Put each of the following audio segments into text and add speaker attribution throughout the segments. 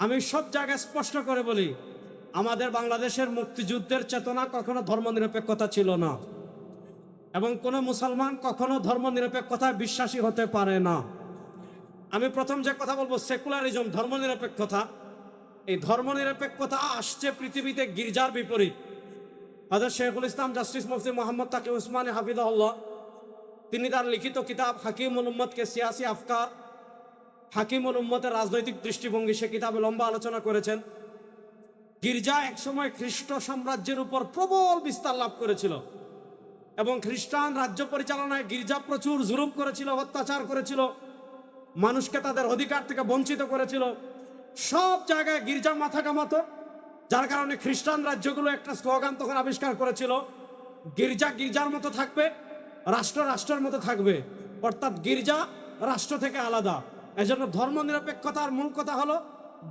Speaker 1: আমি সব জায়গায় স্পষ্ট করে বলি, আমাদের বাংলাদেশের মুক্তিযুদ্ধের চেতনা কখনো ধর্মনিরপেক্ষতা ছিল না। এবং কোনো মুসলমান কখনো ধর্মনিরপেক্ষতায় বিশ্বাসী হতে পারে না। আমি প্রথম যে কথা বলব, সেকুলারিজম, ধর্মনিরপেক্ষতা। এই ধর্মনিরপেক্ষতা আসছে পৃথিবীতে গির্জার বিপরীত। হাজার শেখুল ইসলাম, জাস্টিস মুফতি মোহাম্মদ তাকে উসমান হাফিজাউল্লাহ তিনি তার লিখিত কিতাব হাকিমুল উম্মদকে সিয়াসি আফকার হাকিমুল উম্মতের রাজনৈতিক দৃষ্টিভঙ্গি সে কিতাবে লম্বা আলোচনা করেছেন। গির্জা একসময় খ্রিস্ট সাম্রাজ্যের উপর প্রবল বিস্তার লাভ করেছিল এবং খ্রিস্টান রাজ্য পরিচালনায় গির্জা প্রচুর জুলুম করেছিল, অত্যাচার করেছিল, মানুষকে তাদের অধিকার থেকে বঞ্চিত করেছিল। সব জায়গায় গির্জা মাথা কামাতো যার কারণে খ্রিস্টান রাজ্যগুলো একটা স্লোগান তখন আবিষ্কার করেছিল, গির্জা গির্জার মতো থাকবে, রাষ্ট্র রাষ্ট্রের মতো থাকবে, অর্থাৎ গির্জা রাষ্ট্র থেকে আলাদা। এজন্য ধর্ম নিরপেক্ষতার মূল কথা হলো,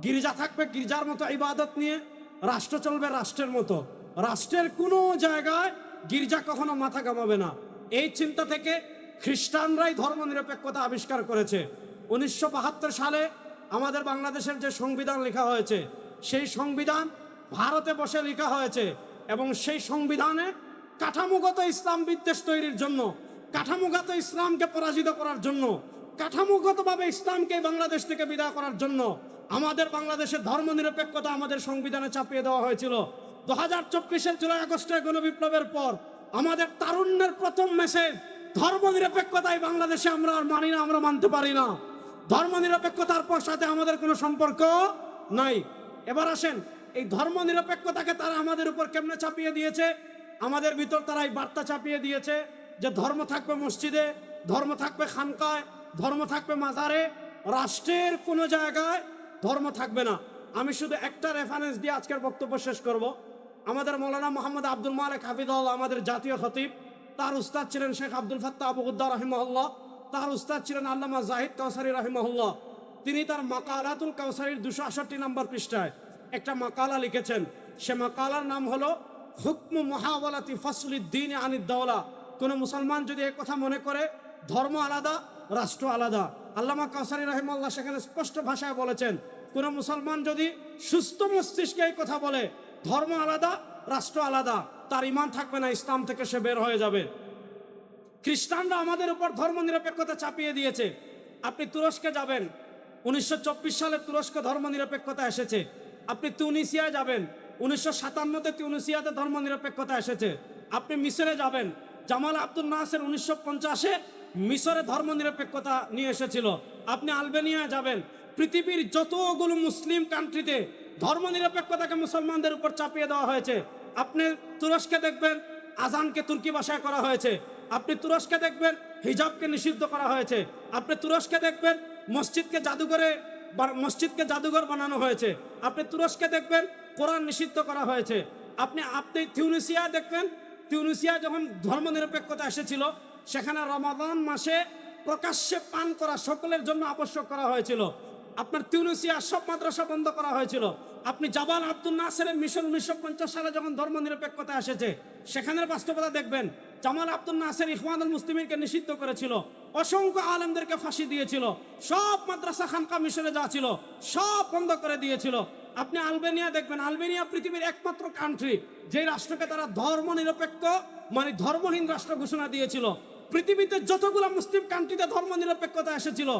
Speaker 1: গির্জা থাকবে গির্জার মতো ইবাদত নিয়ে, রাষ্ট্র চলবে রাষ্ট্রের মতো। রাষ্ট্রের কোনো জায়গায় গির্জা কখনো মাথা কামাবে না। এই চিন্তা থেকে খ্রিস্টানরাই ধর্ম নিরপেক্ষতা আবিষ্কার করেছে। উনিশশো বাহাত্তর সালে আমাদের বাংলাদেশের যে সংবিধান লেখা হয়েছে, সেই সংবিধান ভারতে বসে লেখা হয়েছে এবং সেই সংবিধানে কাঠামোগত ইসলাম বিদ্বেষ তৈরির জন্য, কাঠামোগত ইসলামকে পরাজিত করার জন্য কাঠামোগতভাবে ইসলামকে বাংলাদেশ থেকে বিদায় করার জন্য আমাদের বাংলাদেশের ধর্ম নিরপেক্ষতা আমাদের সংবিধানে চাপিয়ে দেওয়া হয়েছিল। দু হাজার চব্বিশের জুলাই আগস্টের গণবিপ্লবের পর আমাদের তারুণ্যের প্রথম মেসেজ ধর্ম নিরপেক্ষতায় বাংলাদেশে আমরা আর মানি না, আমরা মানতে পারি না। ধর্ম নিরপেক্ষতার পর সাথে আমাদের কোনো সম্পর্ক নাই। এবার আসেন, এই ধর্ম নিরপেক্ষতাকে তারা আমাদের উপর কেমনে চাপিয়ে দিয়েছে? আমাদের ভিতর তারা এই বার্তা চাপিয়ে দিয়েছে যে ধর্ম থাকবে মসজিদে, ধর্ম থাকবে খানকায় ধর্ম থাকবে মাজারে, রাষ্ট্রের কোনো জায়গায় ধর্ম থাকবে না। আমি শুধু একটা রেফারেন্স দিয়ে আজকের বক্তব্য শেষ করব। আমাদের মৌলানা মোহাম্মদ আব্দুল মালিক হাফিদুল্লাহ আমাদের জাতীয় খতিব। তার উস্তাদ ছিলেন Sheikh Abdul Fattah Abu Ghuddah রহিমহল্লা তার উস্তাদ ছিলেন আল্লামা জাহিদ কাউসারি রহিমহল্লা তিনি তার মাকালাতুল কাউসারির দুশো আষট্টি নম্বর পৃষ্ঠায় একটা মাকালা লিখেছেন। সে মাকালার নাম হলো, হুকমু মহাওয়ালাতি ফসলুদ্দিন আনিদ্দাওলা কোনো মুসলমান যদি কথা মনে করে, ধর্ম আলাদা রাষ্ট্র আলাদা। আল্লামা কাউসারি রহিমাল্লাহ সেখানে স্পষ্ট ভাষায় বলেছেন, কোন মুসলমান যদি সুস্থ মস্তিষ্কে এই কথা বলে, ধর্ম আলাদা, রাষ্ট্র আলাদা, তার ইমান থাকবে না, ইসলাম থেকে সে বের হয়ে যাবে। খ্রিস্টানরা আমাদের উপর ধর্ম নিরপেক্ষতা চাপিয়ে দিয়েছে। আপনি তুরস্কে যাবেন, উনিশশো চব্বিশ সালে তুরস্ক ধর্ম নিরপেক্ষতা এসেছে। আপনি তুনিসিয়ায় যাবেন, উনিশশো সাতান্নতে তিউনিসিয়াতে ধর্ম নিরপেক্ষতা এসেছে। আপনি মিশরে যাবেন, জামাল আব্দুল নাসের উনিশশো পঞ্চাশে মিশরে ধর্ম নিরপেক্ষতা নিয়ে এসেছিল। আপনি আলবেনিয়ায় যাবেন। পৃথিবীর যতগুলো মুসলিম কান্ট্রিতে ধর্ম নিরপেক্ষতাকে মুসলমানদের উপর চাপিয়ে দেওয়া হয়েছে। আপনি তুরস্কে দেখবেন, আজানকে তুর্কি ভাষায় করা হয়েছে। আপনি তুরস্কে দেখবেন, হিজাবকে নিষিদ্ধ করা হয়েছে। আপনি তুরস্কে দেখবেন, মসজিদকে জাদুঘরে মসজিদকে জাদুঘর বানানো হয়েছে। আপনি তুরস্কে দেখবেন, কোরআন নিষিদ্ধ করা হয়েছে। আপনি আপনি তিউনিসিয়া দেখবেন তিউনিসিয়া যখন ধর্ম নিরপেক্ষতা এসেছিল সেখানে রমাদান মাসে প্রকাশ্যে পান করা সকলের জন্য আবশ্যক করা হয়েছিল। আপনার তিউনিসিয়া সব মাদ্রাসা বন্ধ করা হয়েছিল। আপনি জাবাল আব্দুল নাসেরের মিশন উনিশশো পঞ্চাশ সালে যখন ধর্ম নিরপেক্ষতা এসেছে, সেখানের বাস্তবতা দেখবেন। জামাল আব্দুল নাসের ইখওয়ানুল মুসলিমিনকে নিষিদ্ধ করেছিল। অসংখ্য আলেমদেরকে ফাঁসি দিয়েছিল। সব মাদ্রাসা খানকা মিশনে যা ছিল, সব বন্ধ করে দিয়েছিল। আপনি আলবেনিয়া দেখবেন, আলবেনিয়া পৃথিবীর একমাত্র কান্ট্রি যে রাষ্ট্রকে তারা ধর্ম নিরপেক্ষ মানে ধর্মহীন রাষ্ট্র ঘোষণা দিয়েছিল। পৃথিবীতে যতগুলো মুসলিম কান্ট্রিতে ধর্ম নিরপেক্ষতা এসেছিল,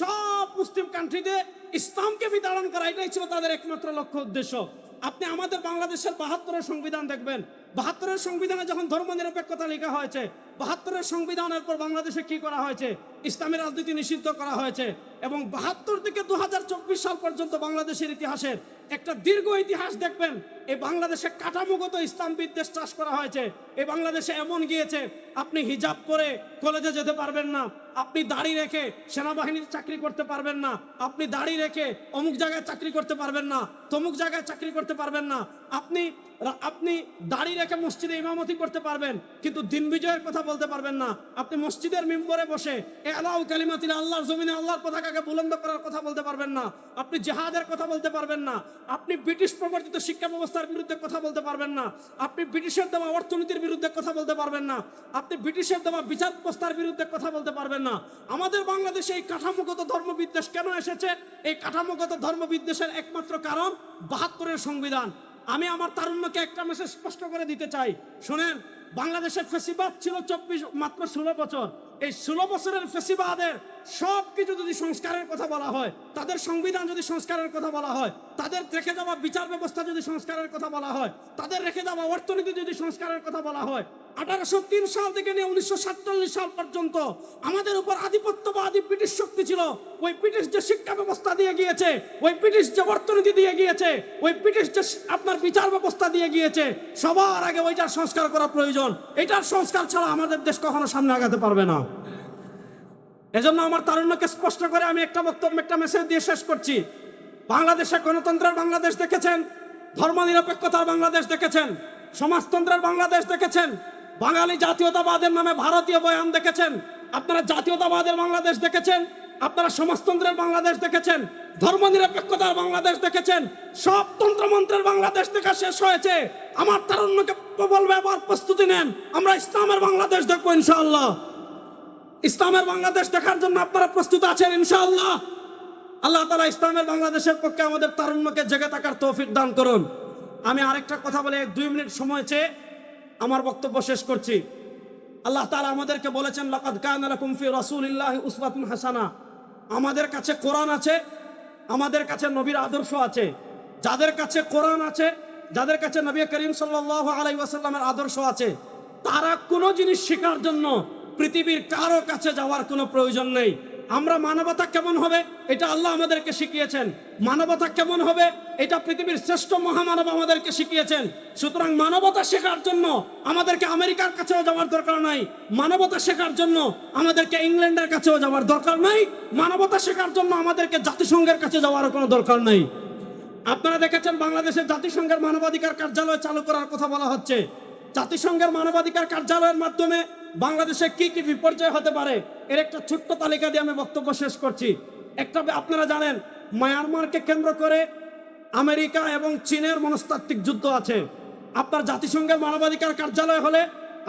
Speaker 1: সব মুসলিম কান্ট্রিতে ইসলামকে বিতাড়ন করা, এটাই ছিল তাদের একমাত্র লক্ষ্য, উদ্দেশ্য। আপনি আমাদের বাংলাদেশের বাহাত্তরের সংবিধান দেখবেন বাহাত্তরের সংবিধানে যখন ধর্ম নিরপেক্ষতা লেখা হয়েছে, বাহাত্তরের সংবিধানের পর বাংলাদেশে কি করা হয়েছে? ইসলামী রাজনীতি নিষিদ্ধ করা হয়েছে এবং বাহাত্তর থেকে দু হাজার চব্বিশ সাল পর্যন্ত বাংলাদেশের ইতিহাসের একটা দীর্ঘ ইতিহাস দেখবেন, এই বাংলাদেশে কাঠামোগত ইসলাম বিদ্বেষ চাষ করা হয়েছে, এই বাংলাদেশে এমন গিয়েছে, আপনি হিজাব করে কলেজে যেতে পারবেন না, আপনি দাড়ি রেখে সেনাবাহিনীর চাকরি করতে পারবেন না, আপনি দাড়ি রেখে অমুক জায়গায় চাকরি করতে পারবেন না, তমুক জায়গায় চাকরি করতে পারবেন না আপনি আপনি দাড়ি রেখে মসজিদে ইমামতি করতে পারবেন, কিন্তু দিন বিজয়ের কথা বলতে পারবেন না। আপনি মসজিদের মেম্বরে বসে এ আলাউ আল্লাহর জমিনে আল্লাহর পতাকাকে বুলন্দ করার কথা বলতে পারবেন না। আপনি জেহাদের কথা বলতে পারবেন না। আপনি ব্রিটিশ প্রবর্তিত শিক্ষা ব্যবস্থার বিরুদ্ধে কথা বলতে পারবেন না। আপনি ব্রিটিশের দেওয়া অর্থনীতির বিরুদ্ধে কথা বলতে পারবেন না। আপনি ব্রিটিশের দেওয়া বিচার ব্যবস্থার বিরুদ্ধে কথা বলতে পারবেন না। আমাদের বাংলাদেশে এই কাঠামোগত ধর্মবিদ্বেষ কেন এসেছে? এই কাঠামোগত ধর্মবিদ্বেষের একমাত্র কারণ বাহাত্তরের সংবিধান। আমি আমার তারুণ্যকে একটা মেসেজ স্পষ্ট করে দিতে চাই। শুনেন বাংলাদেশের ফেসিবাদ ছিল চব্বিশ, মাত্র ষোলো বছর। এই ষোলো বছরের ফেসিবাদের সব কিছু যদি সংস্কারের কথা বলা হয়, তাদের সংবিধান যদি সংস্কারের কথা বলা হয়, তাদের রেখে যাওয়া বিচার ব্যবস্থা যদি সংস্কারের কথা বলা হয়, তাদের রেখে যাওয়া অর্থনীতি যদি সংস্কারের কথা বলা হয় আঠারোশো তিন সাল থেকে নিয়ে উনিশশো সাতচল্লিশ সাল পর্যন্ত আমাদের উপর আধিপত্যবাদী ব্রিটিশ শক্তি ছিল। ওই ব্রিটিশ যে শিক্ষা ব্যবস্থা দিয়ে গিয়েছে, ওই ব্রিটিশ যে অর্থনীতি দিয়ে গিয়েছে, ওই ব্রিটিশ যে আপনার বিচার ব্যবস্থা দিয়ে গিয়েছে, সবার আগে ওইটার সংস্কার করা প্রয়োজন। এটার সংস্কার ছাড়া আমাদের দেশ কখনো সামনে আগাতে পারবে না। এজন্য আমার তারুণ্যকে স্পষ্ট করে আমি একটা বক্তব্য, একটা মেসেজ দিয়ে শেষ করছি। বাংলাদেশে গণতন্ত্রের বাংলাদেশ দেখেছেন, ধর্মনিরপেক্ষতার বাংলাদেশ দেখেছেন, সমাজতন্ত্রের বাংলাদেশ দেখেছেন বাঙালি জাতীয়তাবাদের নামে ভারতীয় বয়ান দেখেছেন? আপনারা জাতীয়তাবাদের বাংলাদেশ দেখেছেন? আপনারা সমাজতন্ত্রের বাংলাদেশ দেখেছেন? ধর্মনিরপেক্ষতার বাংলাদেশ দেখেছেন? সব তন্ত্রমন্ত্রের বাংলাদেশ দেখা শেষ হয়েছে। আমার তারুণ্যকে বলবে আবার প্রস্তুতি নেন। আমরা ইসলামের বাংলাদেশ দেখব ইনশাআল্লাহ। ইসলামের বাংলাদেশ দেখার জন্য আপনারা প্রস্তুত আছেন ইনশাআল্লাহ। আল্লাহ তালা ইসলামের বাংলাদেশের পক্ষে আমাদের তারুণ্যকে জেগে থাকার তৌফিক দান করুন। আমি আরেকটা কথা বলে দুই মিনিট সময় চেয়ে আমার বক্তব্য শেষ করছি। আল্লাহ তালা আমাদেরকে বলেছেন লাকুম ফি রাসূলিল্লাহি উসওয়াতুন হাসানা। আমাদের কাছে কোরআন আছে, আমাদের কাছে নবীর আদর্শ আছে। যাদের কাছে কোরআন আছে, যাদের কাছে নবী করিম সাল্লাল্লাহু আলাইহি ওয়াসাল্লামের আদর্শ আছে, তারা কোনো জিনিস শেখার জন্য পৃথিবীর কারও কাছে যাওয়ার কোনো প্রয়োজন নেই। আমরা মানবতা কেমন হবে? এটা আল্লাহ আমাদেরকে শিখিয়েছেন। মানবতা কেমন হবে? এটা পৃথিবীর শ্রেষ্ঠ মহামানব আমাদেরকে শিখিয়েছেন। সুতরাং মানবতা শেখার জন্য আমাদেরকে আমেরিকার কাছেও যাওয়ার দরকার নাই। মানবতা শেখার জন্য আমাদেরকে ইংল্যান্ডের কাছেও যাওয়ার দরকার নাই। মানবতা শেখার জন্য আমাদেরকে জাতিসংঘের কাছে যাওয়ার কোনো দরকার নেই। আপনারা দেখেছেন বাংলাদেশের জাতিসংঘের মানবাধিকার কার্যালয় চালু করার কথা বলা হচ্ছে। জাতিসংঘের মানবাধিকার কার্যালয়ের মাধ্যমে বাংলাদেশে কি কি বিপর্যয় হতে পারে, এর একটা ছোট্ট তালিকা দিয়ে আমি বক্তব্য শেষ করছি। একটা, আপনারা জানেন, মায়ানমারকে কেন্দ্র করে আমেরিকা এবং চীনের মনস্তাত্ত্বিক যুদ্ধ আছে। আপনার জাতিসংঘের মানবাধিকার কার্যালয় হলে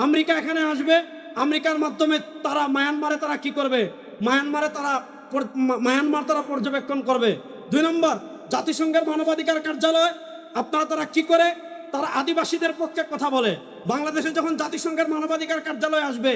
Speaker 1: আমেরিকা এখানে আসবে। আমেরিকার মাধ্যমে তারা মায়ানমারে তারা কি করবে? মায়ানমারে তারা মায়ানমার তারা পর্যবেক্ষণ করবে। দুই নম্বর, জাতিসংঘের মানবাধিকার কার্যালয়, আপনারা তারা কি করে? তারা আদিবাসীদের পক্ষে কথা বলে। বাংলাদেশে যখন জাতিসংঘের মানবাধিকার কার্যালয় আসবে,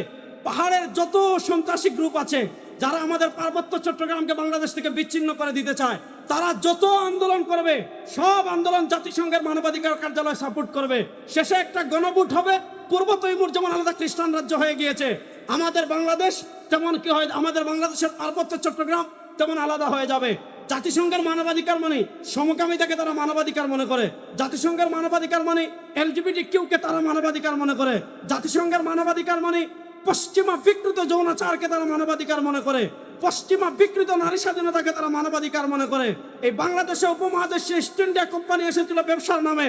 Speaker 1: পাহাড়ের যত সন্ত্রাসী গ্রুপ আছে, যারা আমাদের পার্বত্য চট্টগ্রামকে বাংলাদেশ থেকে বিচ্ছিন্ন করে দিতে চায়, তারা যত আন্দোলন করবে, সব আন্দোলন জাতিসংঘের মানবাধিকার কার্যালয় সাপোর্ট করবে। শেষে একটা গণভোট হবে, পূর্ব তৈমুর যেমন আলাদা খ্রিস্টান রাজ্য হয়ে গিয়েছে, আমাদের বাংলাদেশ তেমন কি হয়, আমাদের বাংলাদেশের পার্বত্য চট্টগ্রাম তেমন আলাদা হয়ে যাবে। জাতিসংঘের মানবাধিকার মানে সমকামিতাকে তারা মানবাধিকার মনে করে। জাতিসংঘের মানবাধিকার মানে এলজিবিটি কিউকে তারা মানবাধিকার মনে করে। জাতিসংঘের মানবাধিকার মানে পশ্চিমা বিকৃত যৌনাচারকে তারা মানবাধিকার মনে করে। পশ্চিমা বিকৃত নারী স্বাধীনতাকে তারা মানবাধিকার মনে করে। এই বাংলাদেশে উপমহাদেশে ইস্ট ইন্ডিয়া কোম্পানি এসেছিল ব্যবসার নামে।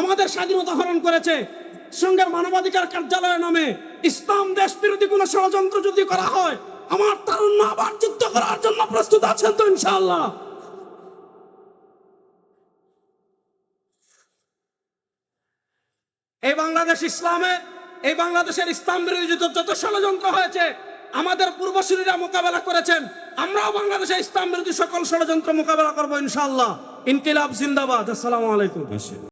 Speaker 1: আমাদের স্বাধীনতা হরণ করেছে সঙ্গের মানবাধিকার কার্যালয়ের নামে। ইসলাম দেশ বিরোধী কোনো ষড়যন্ত্র যদি করা হয় আমার তারুণ্য আবার যুদ্ধ করার জন্য প্রস্তুত আছেন তো ইনশাআল্লাহ। এই বাংলাদেশ ইসলামে, এই বাংলাদেশের ইসলাম বিরোধী যত ষড়যন্ত্র হয়েছে, আমাদের পূর্বসূরীরা মোকাবেলা করেছেন, আমরাও বাংলাদেশে ইসলাম বিরোধী সকল ষড়যন্ত্র মোকাবেলা করব ইনশাআল্লাহ। ইনকিলাব জিন্দাবাদ, আসসালামু আলাইকুম।